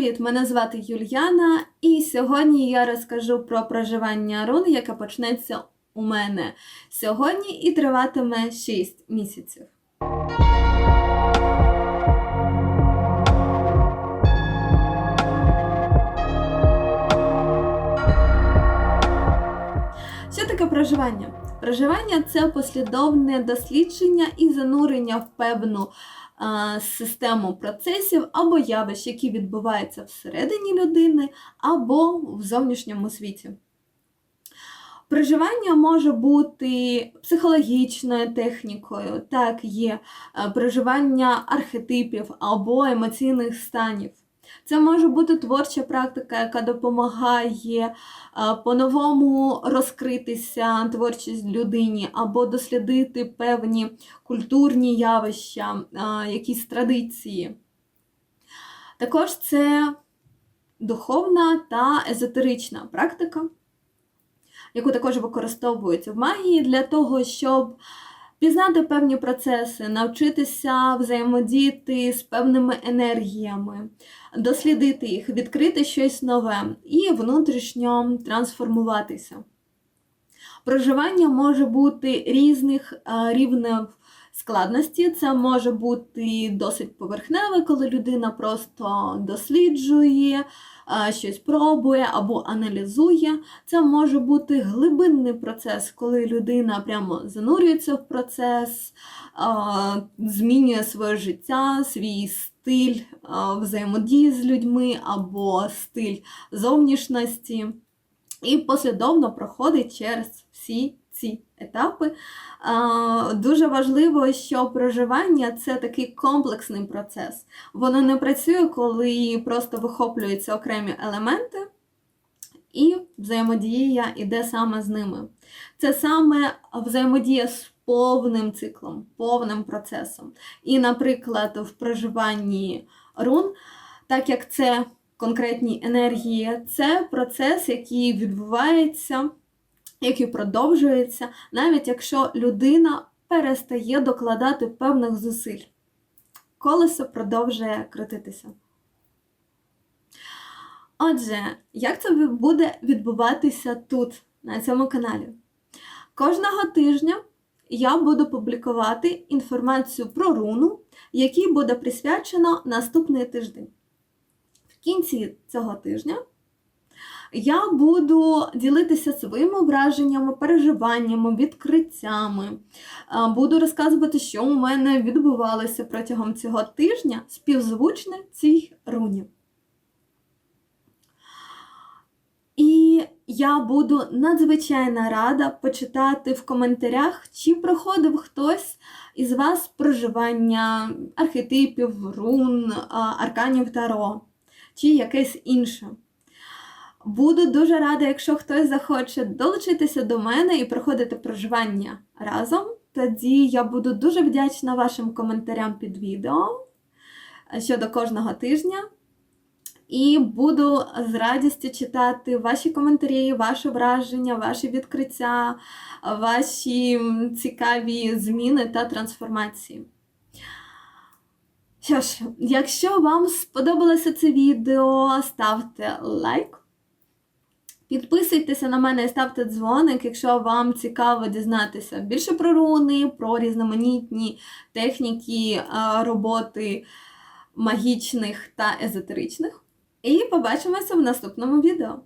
Привіт! Мене звати Юльяна, і сьогодні я розкажу про проживання рун, яке почнеться у мене сьогодні і триватиме 6 місяців. Що таке проживання? Проживання це послідовне дослідження і занурення в певну систему процесів або явищ, які відбуваються всередині людини, або в зовнішньому світі. Проживання може бути психологічною технікою, так, є е, проживання архетипів або емоційних станів. Це може бути творча практика, яка допомагає е, по-новому розкритися творчість людині, або дослідити певні культурні явища, е, якісь традиції. Також це духовна та езотерична практика, яку також використовується в магії для того, щоб пізнати певні процеси, навчитися взаємодіяти з певними енергіями, дослідити їх, відкрити щось нове і внутрішньо трансформуватися. Проживання може бути різних е, рівнів складності. Це може бути досить поверхневе, коли людина просто досліджує, щось пробує або аналізує. Це може бути глибинний процес, коли людина прямо занурюється в процес, змінює своє життя, свій стиль взаємодії з людьми або стиль зовнішності. І послідовно проходить через всі ці етапи. Дуже важливо, що проживання це такий комплексний процес. Воно не працює, коли просто вихоплюються окремі елементи, і взаємодія йде саме з ними. Це саме взаємодія з повним циклом, повним процесом. І, наприклад, в проживанні рун, так як це конкретні енергії, це процес, який відбувається який продовжується, навіть якщо людина перестає докладати певних зусиль. Колесо продовжує крутитися. Отже, як це буде відбуватися тут, на цьому каналі? Кожного тижня я буду публікувати інформацію про руну, якій буде присвячено наступний тиждень. В кінці цього тижня я буду ділитися своїми враженнями, переживаннями, відкриттями. Буду розказувати, що у мене відбувалося протягом цього тижня співзвучне цій руні. І я буду надзвичайно рада почитати в коментарях, чи проходив хтось із вас проживання архетипів, рун, арканів Таро, чи якесь інше. Буду дуже рада, якщо хтось захоче долучитися до мене і проходити проживання разом. Тоді я буду дуже вдячна вашим коментарям під відео щодо кожного тижня. І буду з радістю читати ваші коментарі, ваші враження, ваші відкриття, ваші цікаві зміни та трансформації. Що ж, якщо вам сподобалося це відео, ставте лайк. Підписуйтеся на мене і ставте дзвоник, якщо вам цікаво дізнатися більше про руни, про різноманітні техніки роботи магічних та езотеричних. І побачимося в наступному відео.